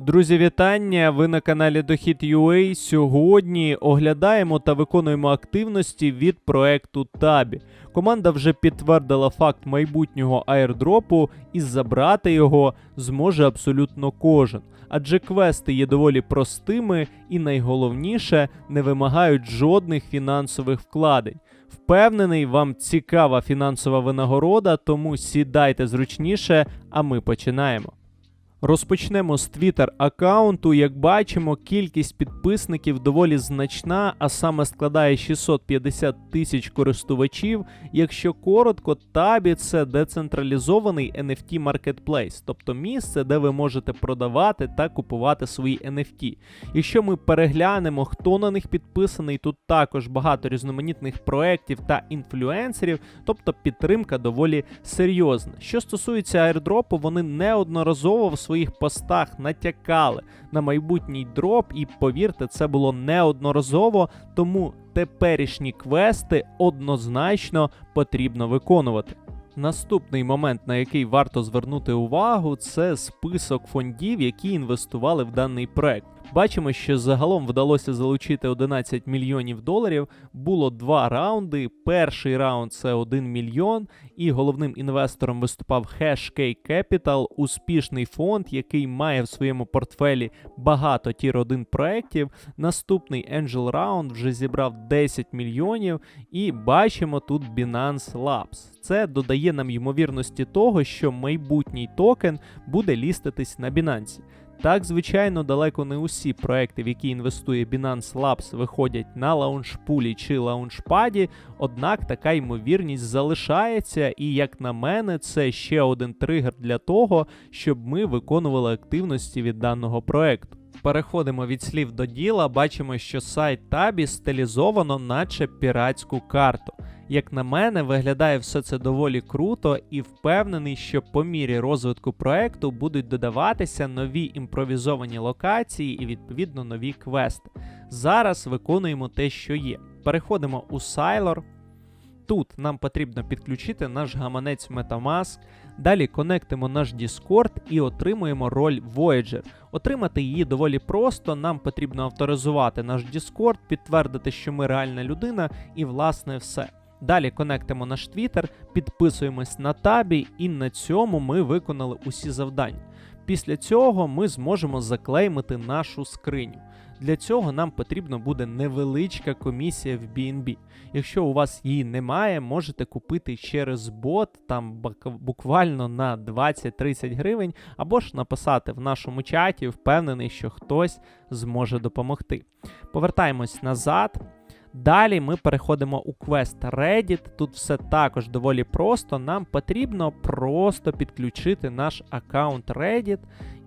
Друзі, вітання! Ви на каналі Дохід.ua. Сьогодні оглядаємо та виконуємо активності від проекту Табі. Команда вже підтвердила факт майбутнього аірдропу, і забрати його зможе абсолютно кожен. Адже квести є доволі простими і найголовніше не вимагають жодних фінансових вкладень. Впевнений, вам цікава фінансова винагорода, тому сідайте зручніше, а ми починаємо. Розпочнемо з Twitter аккаунту. Як бачимо, кількість підписників доволі значна, а саме складає 650 тисяч користувачів. Якщо коротко, табі це децентралізований NFT маркетплейс, тобто місце, де ви можете продавати та купувати свої NFT. Якщо ми переглянемо, хто на них підписаний, тут також багато різноманітних проєктів та інфлюенсерів, тобто підтримка доволі серйозна. Що стосується аірдропу, вони неодноразово в своїх постах натякали на майбутній дроп, і повірте, це було неодноразово, тому теперішні квести однозначно потрібно виконувати. Наступний момент, на який варто звернути увагу, це список фондів, які інвестували в даний проект. Бачимо, що загалом вдалося залучити 11 мільйонів доларів. Було два раунди. Перший раунд це 1 мільйон, і головним інвестором виступав Hashkey Capital, успішний фонд, який має в своєму портфелі багато тір 1 проєктів. Наступний Angel Round вже зібрав 10 мільйонів, і бачимо тут Binance Labs. Це додає нам ймовірності того, що майбутній токен буде ліститись на Binance. Так, звичайно, далеко не усі проекти, в які інвестує Binance Labs, виходять на лаунчпулі чи лаунчпаді, однак така ймовірність залишається, і, як на мене, це ще один тригер для того, щоб ми виконували активності від даного проекту. Переходимо від слів до діла, бачимо, що сайт Табі стилізовано, наче піратську карту. Як на мене, виглядає все це доволі круто і впевнений, що по мірі розвитку проекту будуть додаватися нові імпровізовані локації і відповідно нові квести. Зараз виконуємо те, що є. Переходимо у Сайлор. Тут нам потрібно підключити наш гаманець Metamask. Далі конектимо наш Discord і отримуємо роль Voyager. Отримати її доволі просто. Нам потрібно авторизувати наш Discord, підтвердити, що ми реальна людина, і власне все. Далі конектимо наш Twitter, підписуємось на табі, і на цьому ми виконали усі завдання. Після цього ми зможемо заклеймити нашу скриню. Для цього нам потрібна буде невеличка комісія в BNB. Якщо у вас її немає, можете купити через бот, там буквально на 20-30 гривень, або ж написати в нашому чаті, впевнений, що хтось зможе допомогти. Повертаємось назад. Далі ми переходимо у квест Reddit. Тут все також доволі просто. Нам потрібно просто підключити наш аккаунт Reddit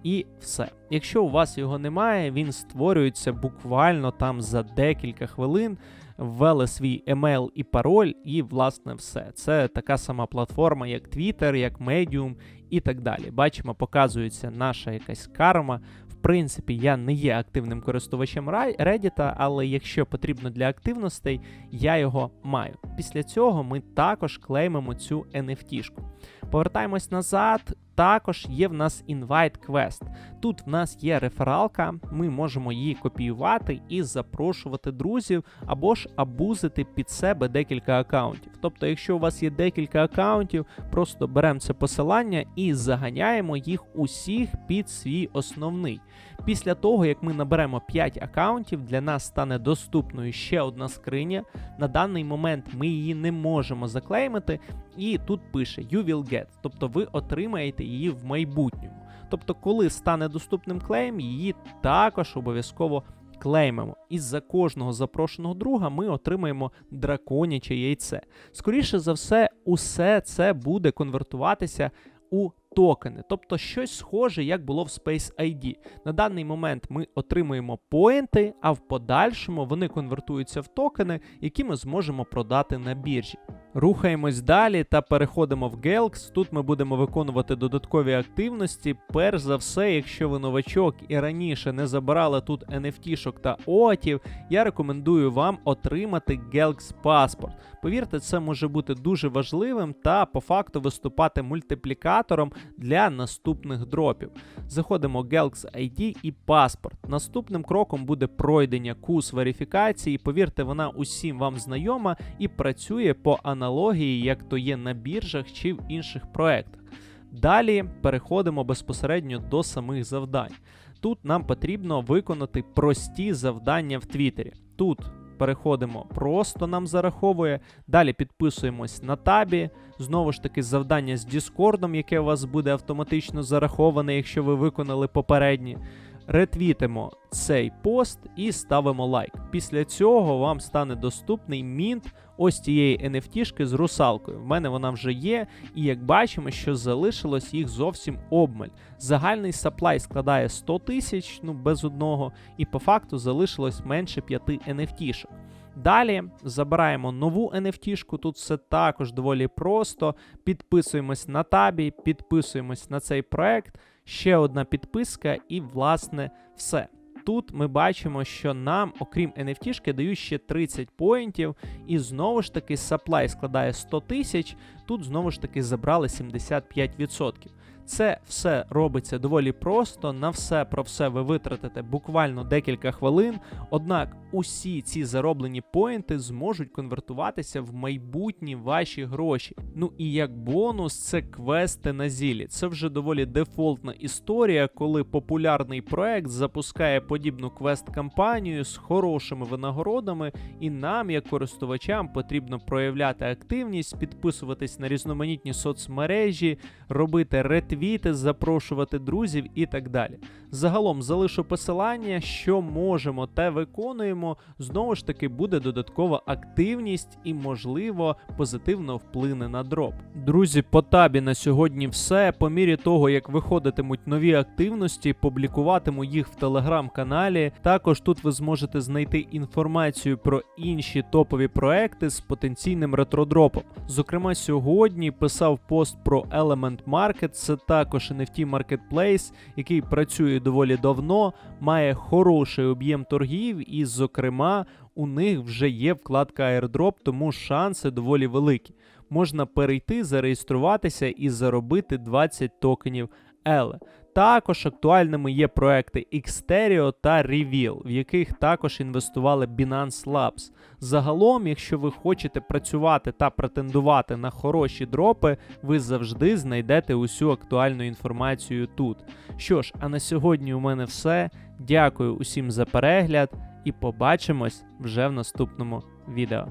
і все. Якщо у вас його немає, він створюється буквально там за декілька хвилин. Ввели свій емейл і пароль, і власне все. Це така сама платформа, як Twitter, як Medium і так далі. Бачимо, показується наша якась карма. В принципі, я не є активним користувачем Reddit, але якщо потрібно для активностей, я його маю. Після цього ми також клеймимо цю NFT-шку. Повертаємось назад. Також є в нас Invite Quest. Тут в нас є рефералка, ми можемо її копіювати і запрошувати друзів, або ж абузити під себе декілька аккаунтів. Тобто, якщо у вас є декілька аккаунтів, просто беремо це посилання і заганяємо їх усіх під свій основний. Після того, як ми наберемо 5 аккаунтів, для нас стане доступною ще одна скриня. На даний момент ми її не можемо заклеймити, і тут пише You will get, тобто ви отримаєте її в майбутньому. Тобто, коли стане доступним клейм, її також обов'язково клеймимо. І за кожного запрошеного друга ми отримаємо драконяче яйце. Скоріше за все, усе це буде конвертуватися у токени, тобто щось схоже, як було в Space ID. На даний момент ми отримуємо поінти, а в подальшому вони конвертуються в токени, які ми зможемо продати на біржі. Рухаємось далі та переходимо в Gelx. Тут ми будемо виконувати додаткові активності. Перш за все, якщо ви новачок і раніше не забирали тут NFT-шок та отів, я рекомендую вам отримати Gelx паспорт. Повірте, це може бути дуже важливим та по факту виступати мультиплікатором для наступних дропів. Заходимо Gelx ID і паспорт. Наступним кроком буде пройдення курс верифікації. Повірте, вона усім вам знайома і працює по аналогії, як то є на біржах чи в інших проектах. Далі переходимо безпосередньо до самих завдань. Тут нам потрібно виконати прості завдання в Твіттері. Тут переходимо, просто нам зараховує. Далі підписуємось на табі. Знову ж таки, завдання з Діскордом, яке у вас буде автоматично зараховане, якщо ви виконали попередні. Ретвітимо цей пост і ставимо лайк. Після цього вам стане доступний мінт ось цієї NFT-шки з русалкою. В мене вона вже є, і як бачимо, що залишилось їх зовсім обмаль. Загальний саплай складає 100 тисяч, ну без одного, і по факту залишилось менше 5 NFT-шок. Далі забираємо нову NFT-шку, тут все також доволі просто. Підписуємось на табі, підписуємось на цей проект. Ще одна підписка, і, власне, все. Тут ми бачимо, що нам, окрім NFT, дають ще 30 поінтів, і знову ж таки саплай складає 100 тисяч. Тут знову ж таки забрали 75%. Це все робиться доволі просто. На все про все ви витратите буквально декілька хвилин. Однак усі ці зароблені поінти зможуть конвертуватися в майбутні ваші гроші. Ну і як бонус, це квести на зілі. Це вже доволі дефолтна історія, коли популярний проект запускає подібну квест-кампанію з хорошими винагородами, і нам, як користувачам, потрібно проявляти активність, підписуватись на різноманітні соцмережі, робити ретвіти, запрошувати друзів і так далі. Загалом залишу посилання, що можемо, те виконуємо. Знову ж таки, буде додаткова активність і, можливо, позитивно вплине на дроп. Друзі, по табі на сьогодні все. По мірі того, як виходитимуть нові активності, публікуватиму їх в телеграм-каналі. Також тут ви зможете знайти інформацію про інші топові проекти з потенційним ретродропом. Зокрема, сьогодні писав пост про Element Market, це також NFT Marketplace, який працює доволі давно, має хороший об'єм торгів, і, зокрема, у них вже є вкладка airdrop, тому шанси доволі великі. Можна перейти, зареєструватися і заробити 20 токенів ELE. Також актуальними є проекти Xterio та Reveal, в яких також інвестували Binance Labs. Загалом, якщо ви хочете працювати та претендувати на хороші дропи, ви завжди знайдете усю актуальну інформацію тут. Що ж, а на сьогодні у мене все. Дякую усім за перегляд і побачимось вже в наступному відео.